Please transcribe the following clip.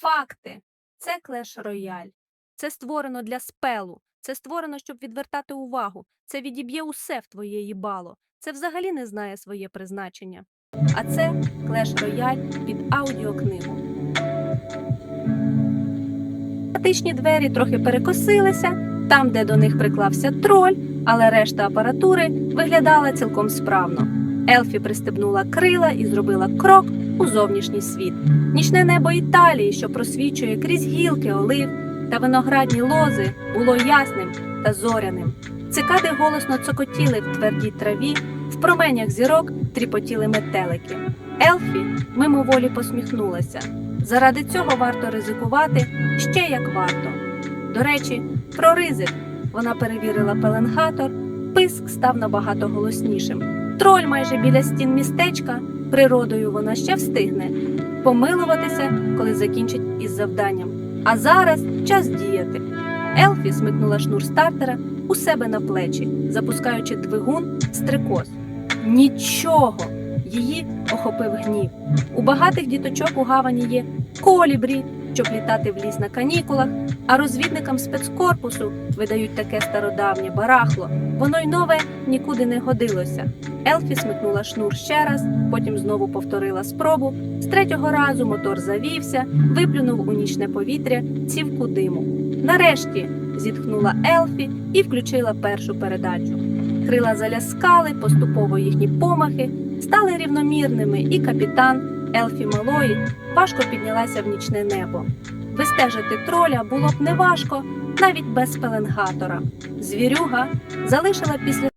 Факти. Це клеш рояль. Це створено для спелу. Це створено, щоб відвертати увагу. Це відіб'є усе в твоє їбало. Це взагалі не знає своє призначення. А це клеш рояль під аудіокнигу. Статичні двері трохи перекосилися, там, де до них приклався троль, але решта апаратури виглядала цілком справно. Елфі пристебнула крила і зробила крок у зовнішній світ. Нічне небо Італії, що просвічує крізь гілки олив та виноградні лози, було ясним та зоряним. Цикади голосно цокотіли в твердій траві, в променях зірок тріпотіли метелики. Елфі мимоволі посміхнулася. Заради цього варто ризикувати ще як варто. До речі, про ризик вона перевірила пеленгатор, писк став набагато голоснішим. Троль майже біля стін містечка, природою вона ще встигне помилуватися, коли закінчить із завданням. А зараз час діяти. Елфі смикнула шнур стартера у себе на плечі, запускаючи двигун стрикоз. Нічого! Її охопив гнів. У багатих діточок у гавані є колібрі, щоб літати в ліс на канікулах, а розвідникам спецкорпусу видають таке стародавнє барахло. Воно й нове нікуди не годилося. Елфі смикнула шнур ще раз, потім знову повторила спробу. З третього разу мотор завівся, виплюнув у нічне повітря цівку диму. Нарешті зітхнула Елфі і включила першу передачу. Крила заляскали, поступово їхні помахи стали рівномірними, і капітан Елфі Малої важко піднялася в нічне небо. Вистежити троля було б неважко навіть без пеленгатора. Звірюга залишила після